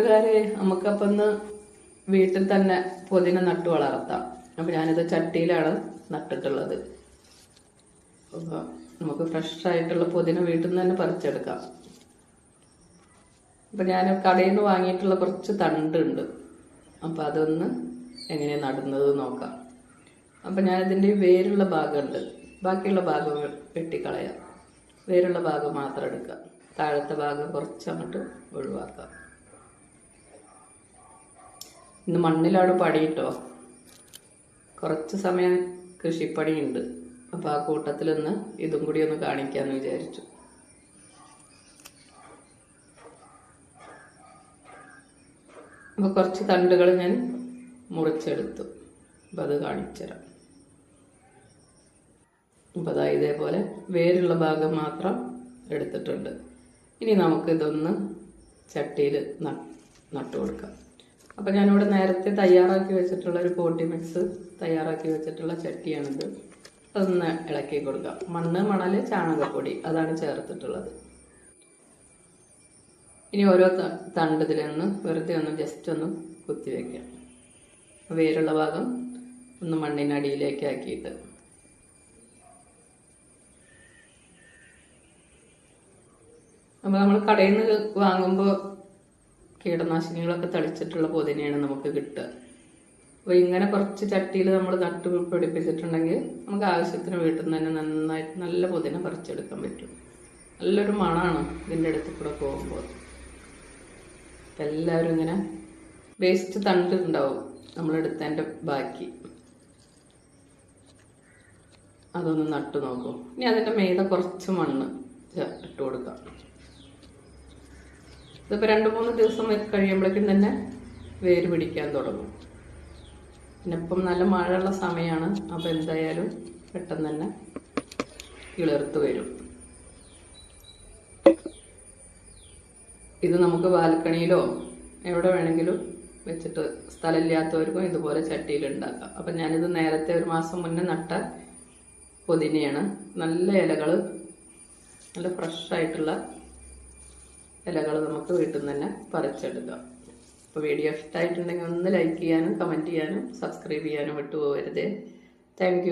കൂട്ടുകാരെ നമുക്കപ്പം ഒന്ന് വീട്ടിൽ തന്നെ പുതിന നട്ടു വളർത്താം. അപ്പം ഞാനിത് ചട്ടിയിലാണ് നട്ടിട്ടുള്ളത്. അപ്പോൾ നമുക്ക് ഫ്രഷ് ആയിട്ടുള്ള പുതിന വീട്ടിൽ നിന്ന് തന്നെ പറിച്ചെടുക്കാം. അപ്പം ഞാൻ കടയിൽ നിന്ന് വാങ്ങിയിട്ടുള്ള കുറച്ച് തണ്ടുണ്ട് അപ്പം അതൊന്ന് എങ്ങനെ നടുന്നത് നോക്കാം. അപ്പം ഞാനിതിന്റെ വേരുള്ള ഭാഗമുണ്ട്. ബാക്കിയുള്ള ഭാഗം വെട്ടിക്കളയാം. വേരുള്ള ഭാഗം മാത്രം എടുക്കാം. താഴത്തെ ഭാഗം കുറച്ച് അങ്ങോട്ട് ഒഴിവാക്കാം. ഇന്ന് മണ്ണിലാണ് കേട്ടോ കുറച്ച് സമയം കൃഷിപ്പണിയുണ്ട്. അപ്പോൾ ആ കൂട്ടത്തിൽ നിന്ന് ഇതും കൂടി ഒന്ന് കാണിക്കാമെന്ന് വിചാരിച്ചു. അപ്പോൾ കുറച്ച് തണ്ടുകൾ ഞാൻ മുറിച്ചെടുത്തു. അപ്പം അത് കാണിച്ചുതരാം. അപ്പോൾ അതാ ഇതേപോലെ വേരുള്ള ഭാഗം മാത്രം എടുത്തിട്ടുണ്ട്. ഇനി നമുക്ക് ഇതൊന്ന് ചട്ടിയിൽ നട്ടു കൊടുക്കാം അപ്പോൾ ഞാനിവിടെ നേരത്തെ തയ്യാറാക്കി വെച്ചിട്ടുള്ള ഒരു പോട്ടി മിക്സ് തയ്യാറാക്കി വെച്ചിട്ടുള്ള ചട്ടിയാണിത്. അതൊന്ന് ഇളക്കി കൊടുക്കാം. മണ്ണ് മണൽ ചാണകപ്പൊടി അതാണ് ചേർത്തിട്ടുള്ളത്. ഇനി ഓരോ തണ്ട് ഇതിലൊന്ന് വെറുതെ ഒന്ന് ജസ്റ്റ് ഒന്ന് കുത്തി വയ്ക്കാം വേരുള്ള ഭാഗം ഒന്ന് മണ്ണിനടിയിലേക്ക് ആക്കിയിട്ട്. അപ്പോൾ നമ്മൾ കടയിൽ നിന്ന് വാങ്ങുമ്പോൾ കീടനാശിനികളൊക്കെ തളിച്ചിട്ടുള്ള പൊതിനെയാണ് നമുക്ക് കിട്ടുക. അപ്പോൾ ഇങ്ങനെ കുറച്ച് ചട്ടിയിൽ നമ്മൾ നട്ട് പിടിപ്പിച്ചിട്ടുണ്ടെങ്കിൽ നമുക്ക് ആവശ്യത്തിന് വീട്ടിൽ നിന്ന് തന്നെ നന്നായിട്ട് നല്ല പുതിന പറിച്ചെടുക്കാൻ പറ്റും. നല്ലൊരു മണമാണ് ഇതിന്റെ അടുത്ത് കൂടെ പോകുമ്പോൾ. അപ്പം എല്ലാവരും ഇങ്ങനെ വേസ്റ്റ് തണ്ട് ഉണ്ടാവും നമ്മളെടുത്തതിന്റെ ബാക്കി. അതൊന്ന് നട്ടു നോക്കും. ഇനി അതിന്റെ മേലെ കുറച്ച് മണ്ണ് ഇട്ട് കൊടുക്കാം. ഇതിപ്പോൾ രണ്ട് മൂന്ന് ദിവസം കഴിയുമ്പോഴേക്കും തന്നെ വേര് പിടിക്കാൻ തുടങ്ങും. പിന്നെ ഇപ്പം നല്ല മഴയുള്ള സമയമാണ് അപ്പോൾ എന്തായാലും പെട്ടെന്ന് തന്നെ കിളിർത്ത് വരും. ഇത് നമുക്ക് ബാൽക്കണിയിലോ എവിടെ വേണമെങ്കിലും വെച്ചിട്ട് സ്ഥലമില്ലാത്തവർക്കും ഇതുപോലെ ചട്ടിയിൽ ഉണ്ടാക്കാം. അപ്പം ഞാനിത് നേരത്തെ ഒരു മാസം മുന്നേ നട്ട പൊതിനെയാണ്. നല്ല ഇലകൾ നല്ല ഫ്രഷ് ആയിട്ടുള്ള ഇലകൾ നമുക്ക് വീട്ടിൽ നിന്ന് തന്നെ പറിച്ചെടുക്കാം അപ്പോൾ വീഡിയോ ഇഷ്ടമായിട്ടുണ്ടെങ്കിൽ ഒന്ന് ലൈക്ക് ചെയ്യാനും കമന്റ് ചെയ്യാനും സബ്സ്ക്രൈബ് ചെയ്യാനും വിട്ടുപോകരുതേ. താങ്ക്